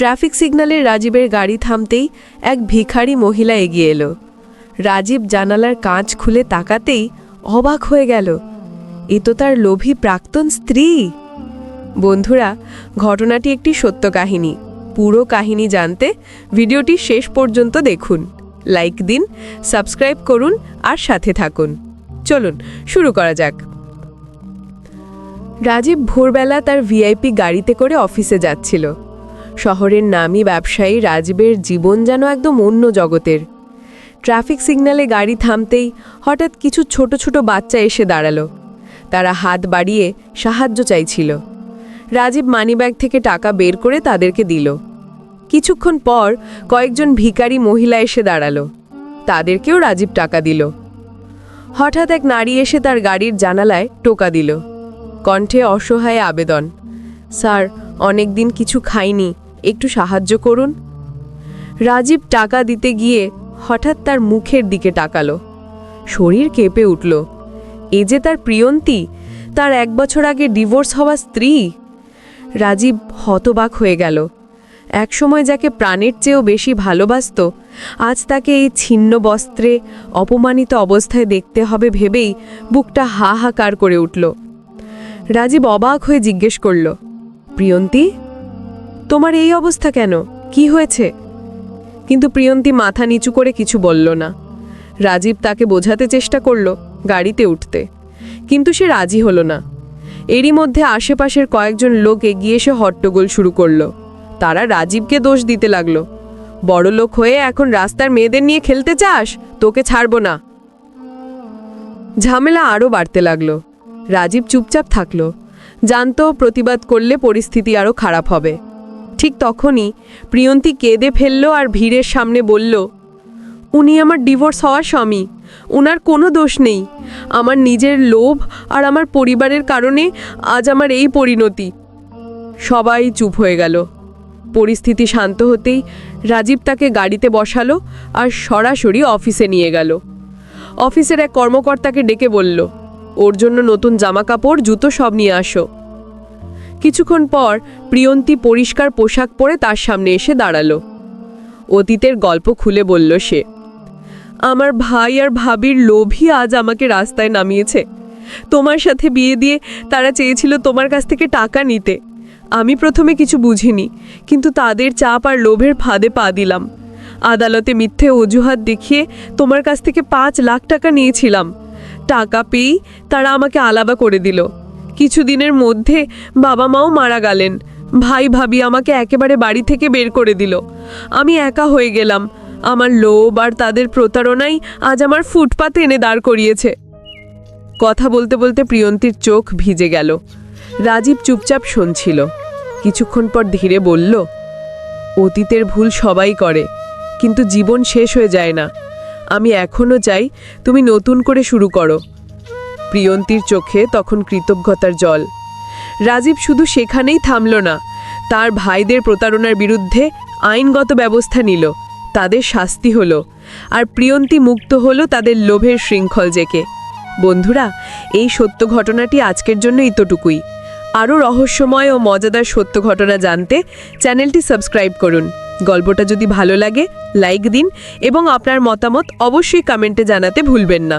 Traffic সিগন্যালে রাজীবের গাড়ি থামতেই এক ভিখারি মহিলা এগিয়ে এলো। রাজীব জানালার কাঁচ খুলে তাকাতেই অবাক হয়ে গেল। এ তো তার লোভী প্রাক্তন স্ত্রী। বন্ধুরা, ঘটনাটি একটি সত্য কাহিনী। পুরো কাহিনী জানতে ভিডিওটি শেষ পর্যন্ত দেখুন। লাইক দিন, সাবস্ক্রাইব করুন আর সাথে থাকুন। চলুন, শুরু করা যাক। রাজীব ভোরবেলা তার ভিআইপি গাড়িতে করে অফিসে যাচ্ছিল। শহরের নামী ব্যবসায়ী রাজীবের জীবন যেন একদম অন্য জগতের। ট্রাফিক সিগন্যালে গাড়ি থামতেই হঠাৎ কিছু ছোট ছোট বাচ্চা এসে দাঁড়াল। তারা হাত বাড়িয়ে সাহায্য চাইছিল। রাজীব মানিব্যাগ থেকে টাকা বের করে তাদেরকে দিল। কিছুক্ষণ পর কয়েকজন ভিখারি মহিলা এসে দাঁড়াল। তাদেরকেও রাজীব টাকা দিল। হঠাৎ এক নারী এসে তার গাড়ির জানালায় টোকা দিল। কণ্ঠে অসহায় আবেদন, স্যার অনেক দিন কিছু খাইনি একটু সাহায্য করুন। রাজীব টাকা দিতে গিয়ে হঠাৎ তার মুখের দিকে তাকালো। শরীর কেঁপে উঠল। এ যে তার প্রিয়ন্তী, তার এক বছর আগে ডিভোর্স হওয়া স্ত্রী। রাজীব হতবাক হয়ে গেল। একসময় যাকে প্রাণের চেয়েও বেশি ভালোবাসত, আজ তাকে এই ছিন্ন বস্ত্রে অপমানিত অবস্থায় দেখতে হবে ভেবেই বুকটা হাহাকার করে উঠল। রাজীব অবাক হয়ে জিজ্ঞেস করল, প্রিয়ন্তী তোমার এই অবস্থা কেন? কি হয়েছে? কিন্তু প্রিয়ন্তী মাথা নিচু করে কিছু বলল না। রাজীব তাকে বোঝাতে চেষ্টা করল গাড়িতে উঠতে। কিন্তু সে রাজি হলো না। এরই মধ্যে আশেপাশের কয়েকজন লোক এগিয়ে এসে হট্টগোল শুরু করল। তারা রাজীবকে দোষ দিতে লাগল। বড় লোক হয়ে এখন রাস্তার মেয়েদের নিয়ে খেলতে চাস? তোকে ছাড়বো না। ঝামেলা আরও বাড়তে লাগল। রাজীব চুপচাপ থাকল। জানতো প্রতিবাদ করলে পরিস্থিতি আরও খারাপ হবে। ঠিক তখনই প্রিয়ন্তী কেঁদে ফেলল আর ভিড়ের সামনে বলল, উনি আমার ডিভোর্স হওয়া স্বামী ওনার কোনো দোষ নেই। আমার নিজের লোভ আর আমার পরিবারের কারণে আজ আমার এই পরিণতি। সবাই চুপ হয়ে গেল। পরিস্থিতি শান্ত হতেই রাজীব তাকে গাড়িতে বসালো আর সরাসরি অফিসে নিয়ে গেল। অফিসের এক কর্মকর্তাকে ডেকে বলল, ওর জন্য নতুন জামা কাপড় জুতো সব নিয়ে আসো। কিছুক্ষণ পর প্রিয়ন্তী পরিষ্কার পোশাক পরে তার সামনে এসে দাঁড়াল। অতীতের গল্প খুলে বলল সে, আমার ভাই আর ভাবির লোভই আজ আমাকে রাস্তায় নামিয়েছে। তোমার সাথে বিয়ে দিয়ে তারা চেয়েছিল তোমার কাছ থেকে টাকা নিতে। আমি প্রথমে কিছু বুঝিনি, কিন্তু তাদের চাপ আর লোভের ফাঁদে পা দিলাম। আদালতে মিথ্যে অজুহাত দেখিয়ে তোমার কাছ থেকে পাঁচ লাখ টাকা নিয়েছিলাম। টাকা পেয়েই তারা আমাকে আলাদা করে দিল। কিছুদিনের মধ্যে বাবা মাও মারা গেলেন। ভাই ভাবি আমাকে একেবারে বাড়ি থেকে বের করে দিল। আমি একা হয়ে গেলাম। আমার লোভ আর তাদের প্রতারণাই আজ আমার ফুটপাতে এনে দাঁড় করিয়েছে। কথা বলতে বলতে প্রিয়ন্তীর চোখ ভিজে গেল। রাজীব চুপচাপ শুনছিল। কিছুক্ষণ পর ধীরে বলল, অতীতের ভুল সবাই করে, কিন্তু জীবন শেষ হয়ে যায় না। আমি এখনও চাই তুমি নতুন করে শুরু করো। প্রিয়ন্তীর চোখে তখন কৃতজ্ঞতার জল। রাজীব শুধু সেখানেই থামল না, তার ভাইদের প্রতারণার বিরুদ্ধে আইনগত ব্যবস্থা নিল, তাদের শাস্তি হলো, আর প্রিয়ন্তী মুক্ত হলো তাদের লোভের শৃঙ্খল জেকে। বন্ধুরা, এই সত্য ঘটনাটি আজকের জন্য এতটুকুই। আরও রহস্যময় ও মজাদার সত্য ঘটনা জানতে চ্যানেলটি সাবস্ক্রাইব করুন। গল্পটা যদি ভালো লাগে, লাইক দিন এবং আপনার মতামত অবশ্যই কমেন্টে জানাতে ভুলবেন না।